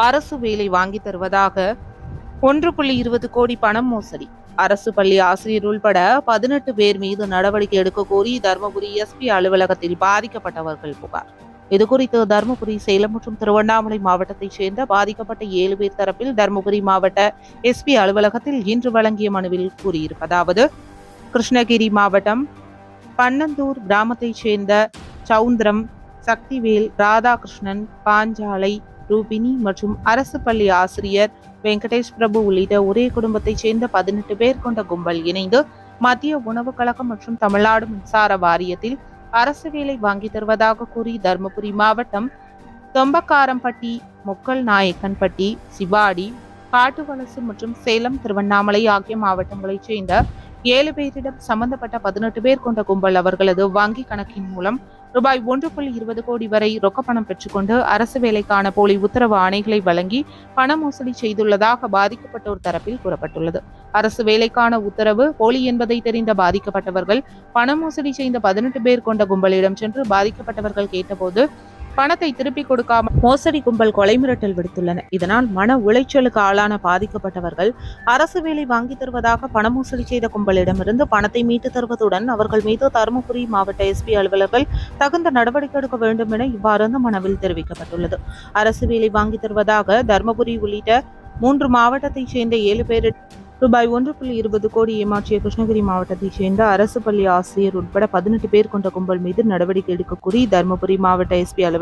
அரசு வேலை வாங்கி தருவதாக ஒன்று புள்ளி இருபது கோடி பணம் மோசடி. அரசு பள்ளி ஆசிரியர் உள்பட பதினெட்டு பேர் மீது நடவடிக்கை எடுக்க கோரி தருமபுரி எஸ்பி அலுவலகத்தில் பாதிக்கப்பட்டவர்கள் புகார். இதுகுறித்து தருமபுரி சேலம் மற்றும் திருவண்ணாமலை மாவட்டத்தைச் சேர்ந்த பாதிக்கப்பட்ட ஏழு பேர் தரப்பில் தருமபுரி மாவட்ட எஸ்பி அலுவலகத்தில் இன்று வழங்கிய மனுவில் கூறியிருப்பதாவது கிருஷ்ணகிரி மாவட்டம் பன்னந்தூர் கிராமத்தைச் சேர்ந்த சவுந்தரம் சக்திவேல் ராதாகிருஷ்ணன் பாஞ்சாலை ரூபினி மற்றும் அரசு பள்ளி ஆசிரியர் வெங்கடேஷ் பிரபு உள்ளிட்ட ஒரே குடும்பத்தைச் சேர்ந்த பதினெட்டு பேர் கொண்ட கும்பல் இணைந்து மத்திய உணவுக் கழகம் மற்றும் தமிழ்நாடு மின்சார வாரியத்தில் அரசு வேலை வாங்கி தருவதாக கூறி தருமபுரி மாவட்டம் தொம்பக்காரம்பட்டி முக்கல் நாயக்கன்பட்டி சிவாடி காட்டுவலசு மற்றும் சேலம் திருவண்ணாமலை ஆகிய மாவட்டங்களைச் சேர்ந்த ஏழு பேரிடம் சம்பந்தப்பட்ட பதினெட்டு பேர் கொண்ட கும்பல் அவர்களது வங்கி கணக்கின் மூலம் ரூபாய் ஒன்று புள்ளி இருபது கோடி வரை ரொக்கப்பணம் பெற்றுக்கொண்டு அரசு வேலைக்கான போலி உத்தரவு ஆணைகளை வழங்கி பண மோசடி செய்துள்ளதாக பாதிக்கப்பட்டோர் தரப்பில் கூறப்பட்டுள்ளது. அரசு வேலைக்கான உத்தரவு போலி என்பதை தெரிந்த பாதிக்கப்பட்டவர்கள் பண மோசடி செய்த பதினெட்டு பேர் கொண்ட கும்பலிடம் சென்று பாதிக்கப்பட்டவர்கள் கேட்டபோது பணத்தை திருப்பிக் கொடுக்காம மோசடி கும்பல் கொலை மிரட்டல் விடுத்துள்ளன இதனால் மன உளைச்சலுக்கு ஆளான பாதிக்கப்பட்டவர்கள் அரசு வேலை வாங்கி தருவதாக பண மோசடி செய்த கும்பலிடமிருந்து பணத்தை மீட்டு தருவதுடன் அவர்கள் மீது தருமபுரி மாவட்ட எஸ்பி அலுவலர்கள் தகுந்த நடவடிக்கை எடுக்க வேண்டும் என இவ்வாறு அந்த மனவில் தெரிவிக்கப்பட்டுள்ளது. அரசு வேலை வாங்கி தருவதாக தருமபுரி உள்ளிட்ட மூன்று மாவட்டத்தைச் சேர்ந்த ஏழு பேர் ரூபாய் ஒன்று புள்ளி இருபது கோடி ஏமாற்றிய கிருஷ்ணகிரி மாவட்டத்தைச் சேர்ந்த அரசு பள்ளி ஆசிரியர் உட்பட பதினெட்டு பேர் கொண்ட கும்பல் மீது நடவடிக்கை எடுக்க கூறி தருமபுரி மாவட்ட எஸ்பி அலுவலர்